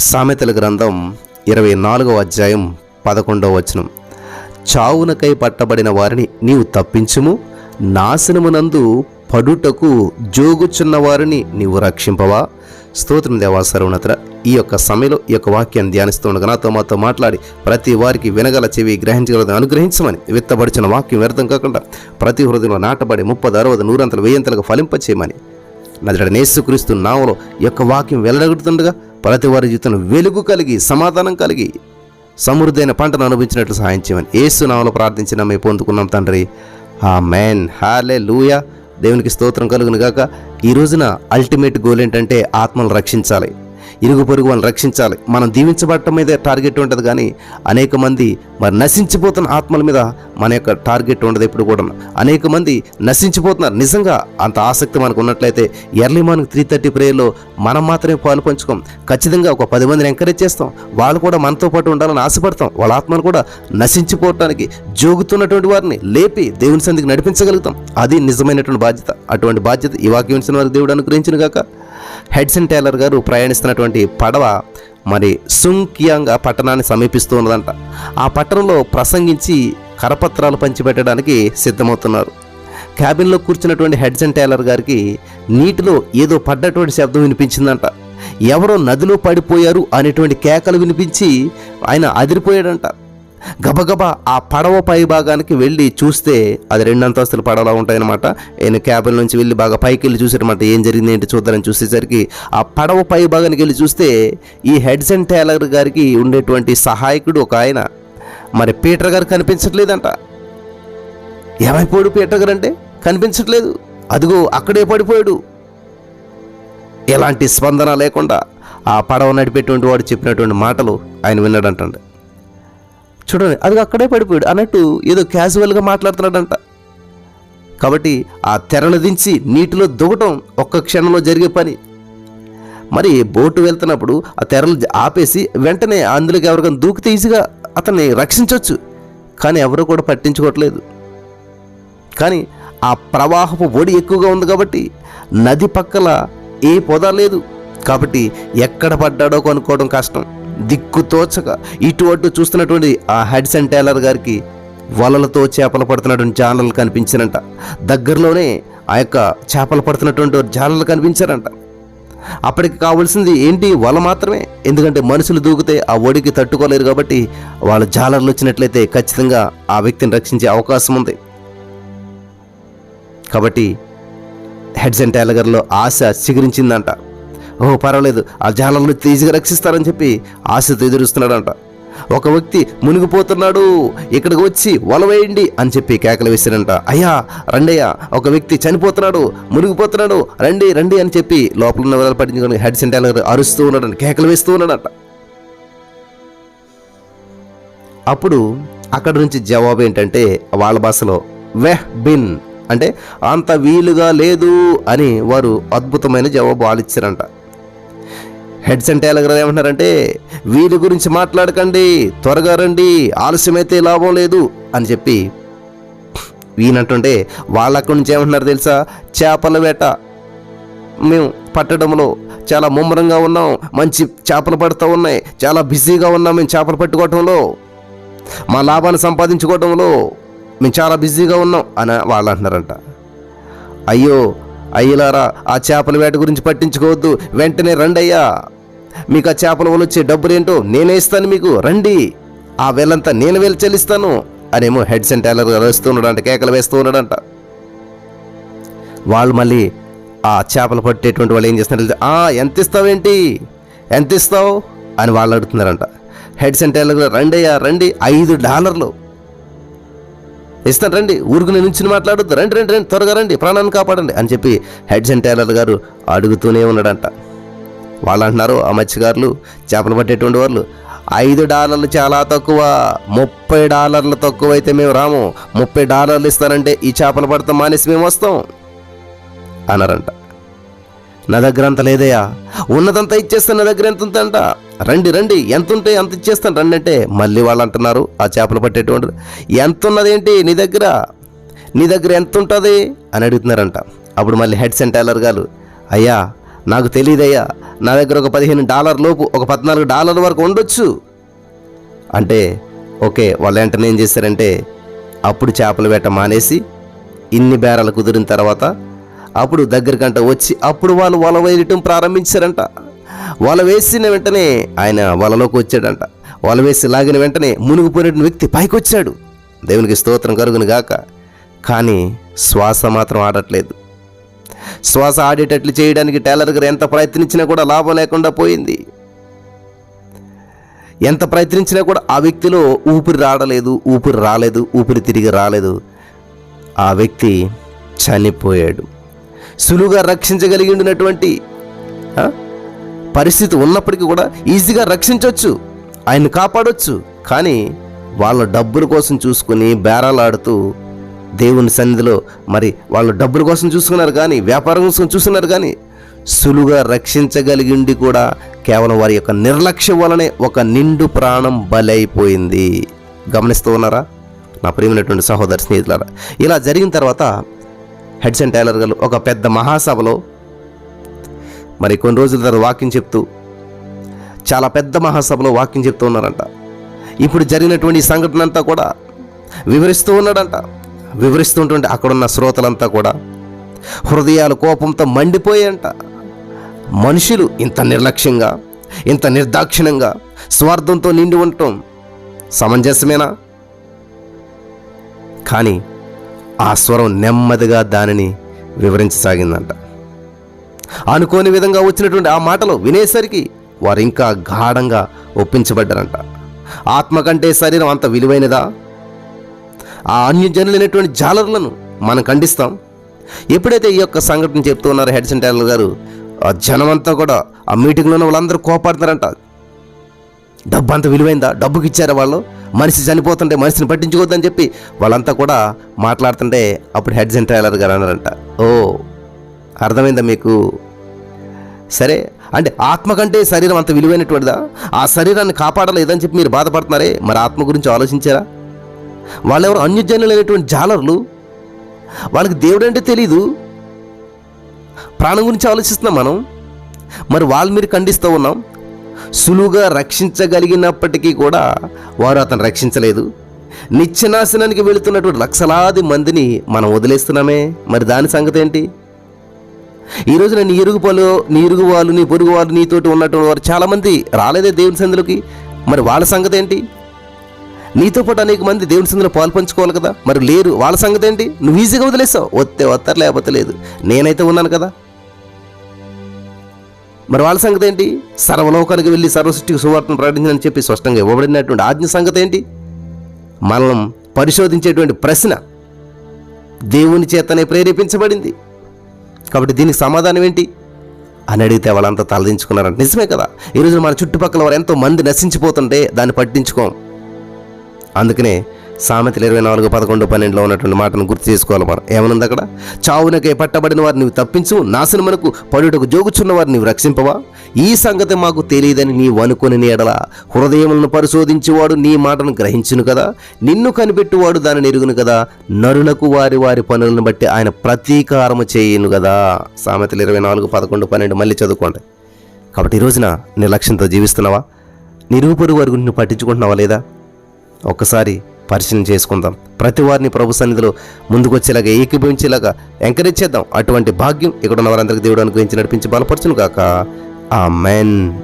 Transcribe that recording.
సామెతల గ్రంథం ఇరవై నాలుగవ అధ్యాయం పదకొండవ వచనం. చావునకై పట్టబడిన వారిని నీవు తప్పించుము నాశనమునందు పడుటకు జోగుచున్న వారిని నీవు రక్షింపవా? స్తోత్రం దేవా ఈ యొక్క సమయంలో ఈ యొక్క వాక్యాన్ని ధ్యానిస్తుండగా నాతో మాతో మాట్లాడి ప్రతి వారికి వినగల చెవి గ్రహించగలదని అనుగ్రహించమని విత్తబడిచిన వాక్యం వ్యర్థం కాకుండా ప్రతి హృదయంలో నాటబడి ముప్పది అరవది నూరంతలు వెయ్యంతలకు ఫలింపచేయమని. నదుడ నేసుక్రీస్తు నామలో యొక్క వాక్యం వెళ్ళగొడుతుండగా ప్రతి వారి జీవితంలో వెలుగు కలిగి సమాధానం కలిగి సమృద్ధైన పంటను అనుభవించినట్లు సహాయం చేయమని ఏసునామలో ప్రార్థించిన మేము పొందుకున్నాం తండ్రి. ఆ మ్యాన్ హాలే లూయా దేవునికి స్తోత్రం కలుగును గాక. ఈ రోజున అల్టిమేట్ గోల్ ఏంటంటే ఆత్మను రక్షించాలి. ఇరుగు పొరుగు వాళ్ళని రక్షించాలి. మనం దీవించబడటం మీద టార్గెట్ ఉంటుంది కానీ అనేక మంది మరి నశించిపోతున్న ఆత్మల మీద మన యొక్క టార్గెట్ ఉండదు ఎప్పుడు కూడా. అనేక మంది నశించిపోతున్నారు. నిజంగా అంత ఆసక్తి మనకు ఉన్నట్లయితే ఎర్లీ మార్నింగ్ త్రీ థర్టీ ప్రేయర్లో మనం మాత్రమే పాలు పంచుకోం. ఖచ్చితంగా ఒక పది మందిని ఎంకరేజ్ చేస్తాం. వాళ్ళు కూడా మనతో పాటు ఉండాలని ఆశపడతాం. వాళ్ళ ఆత్మను కూడా నశించిపోవటానికి జోగుతున్నటువంటి వారిని లేపి దేవుని సందికి నడిపించగలుగుతాం. అది నిజమైనటువంటి బాధ్యత. అటువంటి బాధ్యత ఈ వాక్యం వారికి దేవుడు అనుగ్రహించిన గాక. హెడ్సన్ టైలర్ గారు ప్రయాణిస్తున్నటువంటి పడవ మరి సుంకియాంగా పట్టణాన్ని సమీపిస్తూ ఉన్నదంట. ఆ పట్టణంలో ప్రసంగించి కరపత్రాలు పంచిపెట్టడానికి సిద్ధమవుతున్నారు. క్యాబిన్లో కూర్చున్నటువంటి హెడ్సన్ టైలర్ గారికి నీటిలో ఏదో పడ్డటువంటి శబ్దం వినిపించిందంట. ఎవరో నదిలో పడిపోయారు అనేటువంటి కేకలు వినిపించి ఆయన అదిరిపోయాడంట. గబగబా ఆ పడవ పై భాగానికి వెళ్ళి చూస్తే అది రెండు అంతస్తుల పడవలా ఉంటాయన్నమాట. ఆయన క్యాబిన్ నుంచి వెళ్ళి బాగా పైకి వెళ్ళి చూసారనమాట ఏం జరిగింది ఏంటి చూద్దామని చూసేసరికి ఆ పడవ పై భాగానికి వెళ్ళి చూస్తే ఈ హెడ్సన్ టైలర్ గారికి ఉండేటువంటి సహాయకుడు ఒక ఆయన. మరి పీటర్ గారు కనిపించట్లేదంట. ఏమైపోయాడు పీటర్ గారు అంటే? కనిపించట్లేదు. అదిగో అక్కడే పడిపోయాడు. ఎలాంటి స్పందన లేకుండా ఆ పడవ నడిపేటువంటి వాడు చెప్పినటువంటి మాటలు ఆయన విన్నాడంటండి. చూడండి అది అక్కడే పడిపోయాడు. అన్నట్టు ఏదో క్యాజువల్గా మాట్లాడుతున్నాడంట. కాబట్టి ఆ తెరను దించి నీటిలో దిగటం ఒక్క క్షణంలో జరిగే పని. మరి బోటు వెళ్తున్నప్పుడు ఆ తెరలు ఆపేసి వెంటనే అందులోకి ఎవరికైనా దూకితే ఈజీగా అతన్ని రక్షించవచ్చు కానీ ఎవరు కూడా పట్టించుకోవట్లేదు. కానీ ఆ ప్రవాహపు ఒడి ఎక్కువగా ఉంది కాబట్టి నది పక్కల ఏ పొద లేదు. కాబట్టి ఎక్కడ పడ్డాడో కొనుక్కోవడం కష్టం. దిక్కు తోచక ఇటు అటు చూస్తున్నటువంటి ఆ హెడ్సన్ టైలర్ గారికి వలలతో చేపలు పడుతున్నటువంటి జాలలు కనిపించారంట దగ్గరలోనే ఆ యొక్క చేపలు పడుతున్నటువంటి జాలలు కనిపించారంట. అప్పటికి కావాల్సింది ఏంటి? వల మాత్రమే. ఎందుకంటే మనుషులు దూకితే ఆ ఒడికి తట్టుకోలేరు కాబట్టి వాళ్ళ జాలర్లు వచ్చినట్లయితే ఖచ్చితంగా ఆ వ్యక్తిని రక్షించే అవకాశం ఉంది. కాబట్టి హెడ్సన్ టైలగర్లో ఆశ చిగురించిందంట. ఓ పర్వాలేదు. ఆ జాలర్లు ఈజీగా రక్షిస్తారని చెప్పి ఆశతో ఎదురుస్తున్నాడంట. ఒక వ్యక్తి మునిగిపోతున్నాడు ఇక్కడికి వచ్చి వల వేయండి అని చెప్పి కేకలు వేశాడంట. అయ్యా రండయ్యా ఒక వ్యక్తి చనిపోతున్నాడు మునిగిపోతున్నాడు రండి రండి అని చెప్పి లోపల ఉన్న వదలు పట్టించుకొని హెడ్ సెంటర్ అరుస్తూ ఉన్నాడు కేకలు వేస్తూ ఉన్నాడంట. అప్పుడు అక్కడ నుంచి జవాబు ఏంటంటే వాళ్ళ భాషలో వెహ్ బిన్ అంటే అంత వీలుగా లేదు అని వారు అద్భుతమైన జవాబు ఆలిచ్చారంట హెడ్ సెంటర్ గారు ఏమంటున్నారంటే వీరి గురించి మాట్లాడకండి త్వరగా రండి ఆలస్యమైతే లాభం లేదు అని చెప్పి వీనంటుంటే వాళ్ళ అక్కడి నుంచి ఏమంటున్నారు తెలుసా? చేపల వేట. మేము పట్టడంలో చాలా ముమ్మరంగా ఉన్నాం మంచి చేపలు పడుతూ ఉన్నాయి చాలా బిజీగా ఉన్నాం మేము చేపలు పట్టుకోవటంలో. మా లాభాన్ని సంపాదించుకోవటంలో మేము చాలా బిజీగా ఉన్నాం అని వాళ్ళు అంటున్నారంట. అయ్యో అయ్యలారా ఆ చేపల వేట గురించి పట్టించుకోవద్దు. వెంటనే రండయ్యా. మీకు ఆ చేపల వల్ల వచ్చే డబ్బులేంటో నేనే ఇస్తాను మీకు. రండి. ఆ వేలంతా నేను వేలు చెల్లిస్తాను. అనేమో హెడ్ సెంట్ టైలర్ వేస్తూ ఉన్నాడంట కేకలు వేస్తూ ఉన్నాడంట. వాళ్ళు మళ్ళీ ఆ చేపలు పట్టేటువంటి వాళ్ళు ఏం చేస్తున్నారు ఆ ఎంత ఇస్తావేంటి? ఎంత ఇస్తావు? అని వాళ్ళు అడుగుతున్నారంట. హెడ్ సెంట్ టైలర్ రండి అయ్యా రండి. ఐదు డాలర్లు. ఇస్తాను రండి. ఊరుకుని నుంచి మాట్లాడొద్దు. రండి రండి రండి. త్వరగా రండి. ప్రాణాన్ని కాపాడండి అని చెప్పి హెడ్ అండ్ టైలర్ గారు అడుగుతూనే ఉన్నాడంట. వాళ్ళు అంటున్నారు ఆ మత్స్యకారులు చేపలు పట్టేటువంటి వాళ్ళు ఐదు డాలర్లు చాలా తక్కువ ముప్పై డాలర్లు తక్కువ అయితే మేము రాము. ముప్పై డాలర్లు ఇస్తానంటే ఈ చేపలు పడతాం మానేసి మేము వస్తాం. అన్నారంట. నా దగ్గర అంత లేదయ్యా. ఉన్నదంతా ఇచ్చేస్తే నా దగ్గర ఎంత ఉందంట? రండి రండి ఎంత ఉంటే ఎంత ఇచ్చేస్తాను? రండి అంటే మళ్ళీ వాళ్ళు అంటున్నారు ఆ చేపలు పట్టేటువంటి ఎంత ఉన్నదేంటి నీ దగ్గర నీ దగ్గర ఎంత ఉంటుంది అని అడుగుతున్నారంట. అప్పుడు మళ్ళీ హెడ్ సెంట్ టైలర్ గారు అయ్యా నాకు తెలియదయ్యా నా దగ్గర ఒక పదిహేను డాలర్ లోపు ఒక పద్నాలుగు డాలర్ వరకు ఉండొచ్చు. అంటే ఓకే వాళ్ళు వెంటనే ఏం చేశారంటే అప్పుడు చేపల వేట మానేసి ఇన్ని బేరాలు కుదిరిన తర్వాత అప్పుడు దగ్గరికంట వచ్చి అప్పుడు వాళ్ళు వల వేయటం ప్రారంభించారంట. వల వేసిన వెంటనే ఆయన వలలోకి వచ్చాడంట. వల వేసి లాగిన వెంటనే మునిగిపోయిన వ్యక్తి పైకి వచ్చాడు. దేవునికి స్తోత్రం కరుగును గాక. కానీ శ్వాస మాత్రం ఆడట్లేదు. శ్వాస ఆడేటట్లు చేయడానికి టైలర్ గారు ఎంత ప్రయత్నించినా కూడా లాభం లేకుండా పోయింది. ఎంత ప్రయత్నించినా కూడా ఆ వ్యక్తిలో ఊపిరి రాడలేదు ఊపిరి రాలేదు ఊపిరి తిరిగి రాలేదు. ఆ వ్యక్తి చనిపోయాడు. సులువుగా రక్షించగలిగినటువంటి ఆ, పరిస్థితి ఉన్నప్పటికీ కూడా ఈజీగా రక్షించవచ్చు ఆయన్ని కాపాడొచ్చు. కానీ వాళ్ళ డబ్బుల కోసం చూసుకుని బేరాలాడుతూ దేవుని సన్నిధిలో మరి వాళ్ళు డబ్బుల కోసం చూసుకున్నారు కానీ వ్యాపారం కోసం చూసుకున్నారు కానీ సులువుగా రక్షించగలిగిండి కూడా కేవలం వారి యొక్క నిర్లక్ష్యం వలనే ఒక నిండు ప్రాణం బలైపోయింది. గమనిస్తూ ఉన్నారా? నా ప్రియమైనటువంటి సహోదరి స్నేహితులారా ఇలా జరిగిన తర్వాత హెడ్సన్ టైలర్ గారు ఒక పెద్ద మహాసభలో మరి కొన్ని రోజుల తర్వాత వాక్యం చెప్తూ చాలా పెద్ద మహాసభలో వాక్యం చెప్తూ ఉన్నారంట. ఇప్పుడు జరిగినటువంటి సంఘటన అంతా కూడా వివరిస్తూ ఉన్నాడంట. వివరిస్తుంటుంటే అక్కడున్న శ్రోతలంతా కూడా హృదయాలు కోపంతో మండిపోయాయంట. మనుషులు ఇంత నిర్లక్ష్యంగా ఇంత నిర్దాక్షిణ్యంగా స్వార్థంతో నిండి ఉండటం సమంజసమేనా? కానీ ఆ స్వరం నెమ్మదిగా దానిని వివరించసాగిందంట. అనుకోని విధంగా వచ్చినటువంటి ఆ మాటలు వినేసరికి వారు ఇంకా గాఢంగా ఒప్పించబడ్డారంట. ఆత్మ కంటే శరీరం అంత విలువైనదా? ఆ అన్యజనులైనటువంటి జాలర్లను మనం ఖండిస్తాం. ఎప్పుడైతే ఈ యొక్క సంఘటన చెప్తూ ఉన్నారో హెడ్ టైలర్ గారు ఆ జనమంతా కూడా ఆ మీటింగ్లో ఉన్న వాళ్ళందరూ కోపాడుతారంట డబ్బు అంత విలువైందా? డబ్బుకి ఇచ్చారా వాళ్ళు? మనిషి చనిపోతుంటే మనిషిని పట్టించుకోవద్దని చెప్పి వాళ్ళంతా కూడా మాట్లాడుతుంటే అప్పుడు హెడ్స్ అండ్ ట్రైలర్ గారు అన్నారంట. ఓ అర్థమైందా మీకు? సరే అంటే ఆత్మ కంటే శరీరం అంత విలువైనటువంటిదా? ఆ శరీరాన్ని కాపాడలేదని చెప్పి మీరు బాధపడుతున్నారే? మరి ఆత్మ గురించి ఆలోచించారా? వాళ్ళెవరు అన్యజనులైనటువంటి జాలర్లు? వాళ్ళకి దేవుడు అంటే తెలీదు? ప్రాణం గురించి ఆలోచిస్తున్నాం మనం? మరి వాళ్ళు మీరు ఖండిస్తూ ఉన్నాం? సులువుగా రక్షించగలిగినప్పటికీ కూడా వారు అతను రక్షించలేదు. నిత్యనాశనానికి వెళుతున్నటువంటి లక్షలాది మందిని మనం వదిలేస్తున్నామే. మరి దాని సంగతి ఏంటి? ఈ రోజున నీ ఇరుగు పలు నీ ఇరుగు వాళ్ళు నీ పొరుగు వాళ్ళు నీతోటి ఉన్నటువంటి వారు చాలామంది రాలేదే దేవుని సందులోకి మరి వాళ్ళ సంగతి ఏంటి? నీతో పాటు అనేక మంది దేవుని సందులో పాలు పంచుకోవాలి కదా? మరి లేరు వాళ్ళ సంగతి ఏంటి? నువ్వు ఈజీగా వదిలేసావు. వస్తే వస్తారు లేకపోతే లేదు. నేనైతే ఉన్నాను కదా? మరి వాళ్ళ సంగతి ఏంటి? సర్వలోకానికి వెళ్ళి సర్వసృష్టికి సువార్తను ప్రకటించని చెప్పి స్పష్టంగా ఇవ్వబడినటువంటి ఆజ్ఞ సంగతి ఏంటి? మనం పరిశోధించేటువంటి ప్రశ్న దేవుని చేతనే ప్రేరేపించబడింది. కాబట్టి దీనికి సమాధానం ఏంటి? అని అడిగితే వాళ్ళంతా తలదించుకున్నారంట. నిజమే కదా? ఈరోజు మన చుట్టుపక్కల వారు ఎంతో మంది నశించిపోతుంటే దాన్ని పట్టించుకోం. అందుకనే సామెతలు ఇరవై నాలుగు పదకొండు పన్నెండులో ఉన్నటువంటి మాటను గుర్తు చేసుకోవాలి మనం. ఏమనుంది అక్కడ? చావునకే పట్టబడిన వారిని నీవు తప్పించు నాశనమునకు పడుటకు జోగుచున్న వారిని నీవు రక్షింపవా? ఈ సంగతి మాకు తెలియదని నీవు అనుకుని నీడల హృదయములను పరిశోధించేవాడు నీ మాటను గ్రహించును కదా? నిన్ను కనిపెట్టువాడు దానిని ఎరుగును కదా? నరులకు వారి వారి పనులను బట్టి ఆయన ప్రతీకారము చేయును కదా? సామెతలు ఇరవై నాలుగు పదకొండు పన్నెండు మళ్ళీ చదువుకోండి. కాబట్టి ఈ రోజున నిర్లక్ష్యంతో జీవిస్తున్నావా? నిరూపరు వారి గురించి పట్టించుకుంటున్నావా లేదా? ఒక్కసారి పరిశీలన చేసుకుందాం. ప్రతి వారిని ప్రభు సన్నిధిలో ముందుకొచ్చేలాగా ఏకీభవించేలాగా ఎంకరేజ్ చేద్దాం. అటువంటి భాగ్యం ఇక్కడ ఉన్న వారందరికీ దేవుడు అనుగ్రహించి నడిపించి బలపరచును కాక ఆ మెన్